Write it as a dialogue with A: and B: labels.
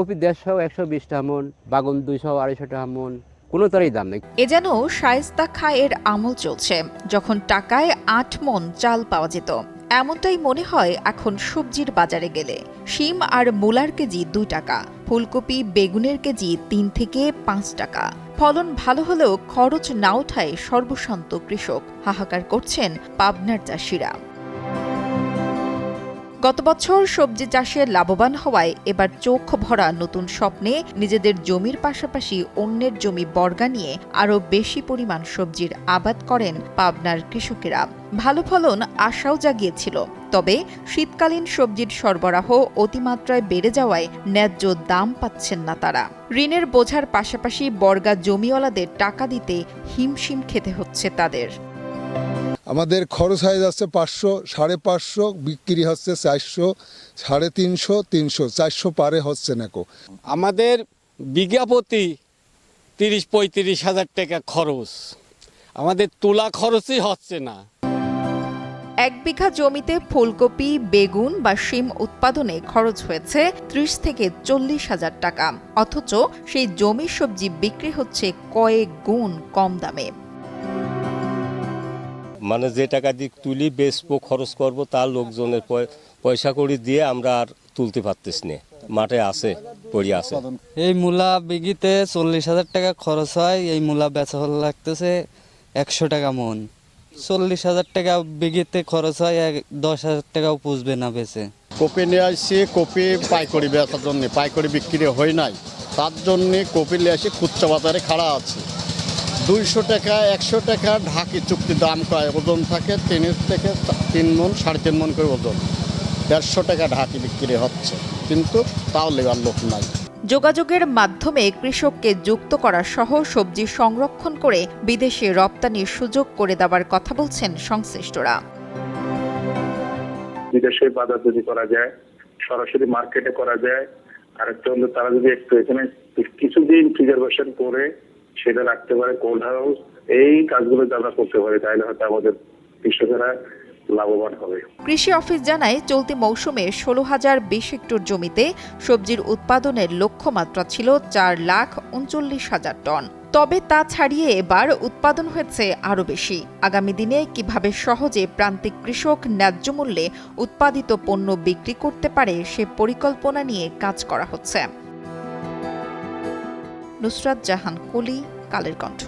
A: Copy দেড়শো, একশো বিশ টাকা মন বাগুন দুইশো আড়াইশো টাকা মন কোনো তারই দাম নেই।
B: এ যেন শায়েস্তা খায়ের আমল চলছে, যখন টাকায় আট মন চাল পাওয়া যেত। এমনটাই মনে হয় এখন সবজির বাজারে গেলে। শিম আর মূলার কেজি দুই টাকা, ফুলকপি, বেগুনের কেজি তিন থেকে পাঁচ টাকা। ফলন ভালো হলেও খরচ না ওঠায় সর্বশান্ত কৃষক। হাহাকার করছেন পাবনার চাষিরা। গত বছর সবজি চাষে লাভবান হওয়ায় এবার চোখ ভরা নতুন স্বপ্নে নিজেদের জমির পাশাপাশি অন্যের জমি বর্গা নিয়ে আরও বেশি পরিমাণ সবজির আবাদ করেন পাবনার কৃষকেরা। ভালো ফলন আশাও জাগিয়েছিল। তবে শীতকালীন সবজির সরবরাহ অতিমাত্রায় বেড়ে যাওয়ায় ন্যায্য দাম পাচ্ছেন না তারা। ঋণের বোঝার পাশাপাশি বর্গা জমিওয়ালাদের টাকা দিতে হিমশিম খেতে হচ্ছে তাদের।
C: আমাদের খরচ হয়ে যাচ্ছে পাঁচশো সাড়ে পাঁচশো বিক্রি হচ্ছে চারশো সাড়ে তিনশো তিনশো চারশো পারে হচ্ছে নাকো।
D: আমাদের বিঘা প্রতি তিরিশ পঁয়ত্রিশ হাজার টাকা খরচ। আমাদের তোলা খরচই হচ্ছে না।
B: এক বিঘা জমিতে ফুলকপি বেগুন বা শিম উৎপাদনে খরচ হয়েছে ত্রিশ থেকে চল্লিশ হাজার টাকা। অথচ সেই জমির সবজি বিক্রি হচ্ছে কয়েক গুণ কম দামে।
E: মানে যে টাকা দিয়ে তুলি বেচবো খরচ করব তার লোকজনের পয়- পয়সা করি দিয়ে আমরা আর তুলতে পারতেছি না। মাঠে আছে পড়ে আছে।
F: এই মূলা বিঘিতে চল্লিশ হাজার টাকা খরচ হয় এই মূলা বেচা হল লাগতেছে একশো টাকা মন। চল্লিশ হাজার টাকা বিঘিতে খরচ হয় এক দশ হাজার টাকাও পুষবে না বেচে।
G: কপি নিয়ে আসছি কপি পাইকারি বেচার জন্য। পাইকারি বিক্রি হয় নাই। তার জন্যে কপি নিয়ে আসি খুচরা বাজারে খাড়া আছে। দুইশো টাকা একশো টাকা ঢাকি চুক্তি দাম কয় ওজন থাকে? তিনের থেকে তিন মন সাড়ে তিন মন করে ওজন। দেড়শো টাকা ঢাকি বিক্রি হচ্ছে কিন্তু তাও লেবার লোক নাই।
B: যোগাযোগের মাধ্যমে কৃষককে যুক্ত করা সহ সবজি সংরক্ষণ করে বিদেশে রপ্তানির সুযোগ করে দেওয়ার কথা বলছেন সংশ্লিষ্টরা।
H: বিদেশে বাজার যদি করা যায় সরাসরি মার্কেটে করা যায় আর তারা যদি একটু এখানে কিছুদিন প্রিজার্ভেশন করে সেটা রাখতে পারে কোল্ড হাউস এই কাজগুলো আমরা করতে পারি তাহলে হয়তো আমাদের কৃষকেরা
B: কৃষি অফিস জানায়, চলতি মৌসুমে ষোলো হাজার বিশ হেক্টর জমিতে সবজির উৎপাদনের লক্ষ্যমাত্রা ছিল চার লাখ উনচল্লিশ হাজার টন। তবে তা ছাড়িয়ে এবার উৎপাদন হয়েছে আরও বেশি। আগামী দিনে কীভাবে সহজে প্রান্তিক কৃষক ন্যায্য মূল্যে উৎপাদিত পণ্য বিক্রি করতে পারে সে পরিকল্পনা নিয়ে কাজ করা হচ্ছে। নুসরাত জাহান কলি কালের কণ্ঠ।